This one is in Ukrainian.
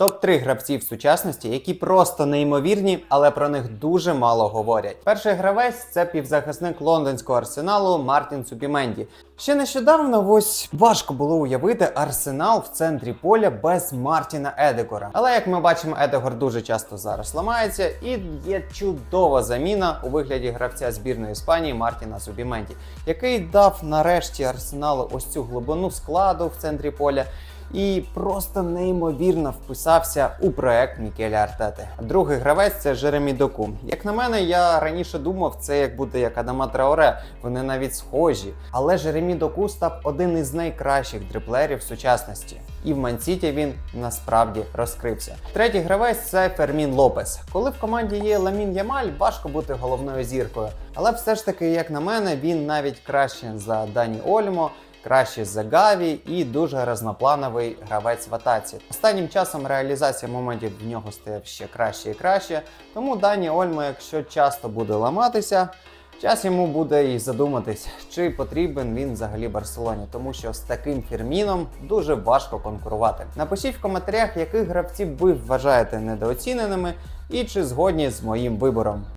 Топ-3 гравців сучасності, які просто неймовірні, але про них дуже мало говорять. Перший гравець це півзахисник лондонського арсеналу Мартін Цупіменді. Ще нещодавно ось важко було уявити арсенал в центрі поля без Мартіна Едегора. Але як ми бачимо, Едегор дуже часто зараз ламається, і є чудова заміна у вигляді гравця збірної Іспанії Мартіна Зубіменді, який дав нарешті арсеналу ось цю глибину складу в центрі поля і просто неймовірно вписався у проект Мікеля Артети. Другий гравець це Жеремі Доку. Як на мене, я раніше думав, це як буде як Адама Траоре. Вони навіть схожі. Але Жеремі Доку став один із найкращих дриплерів сучасності. І в Мансіті він насправді розкрився. Третій гравець це Фермін Лопес. Коли в команді є Ламін Ямаль, важко бути головною зіркою. Але все ж таки, як на мене, він навіть краще за Дані Ольмо краще за Гаві і дуже разноплановий гравець в атаці. Останнім часом реалізація моментів в нього стає ще краще і краще. Тому Дані Ольмо, якщо часто буде ламатися, час йому буде і задуматись, чи потрібен він взагалі Барселоні, тому що з таким фірміном дуже важко конкурувати. Напишіть в коментарях, яких гравців ви вважаєте недооціненими, і чи згодні з моїм вибором.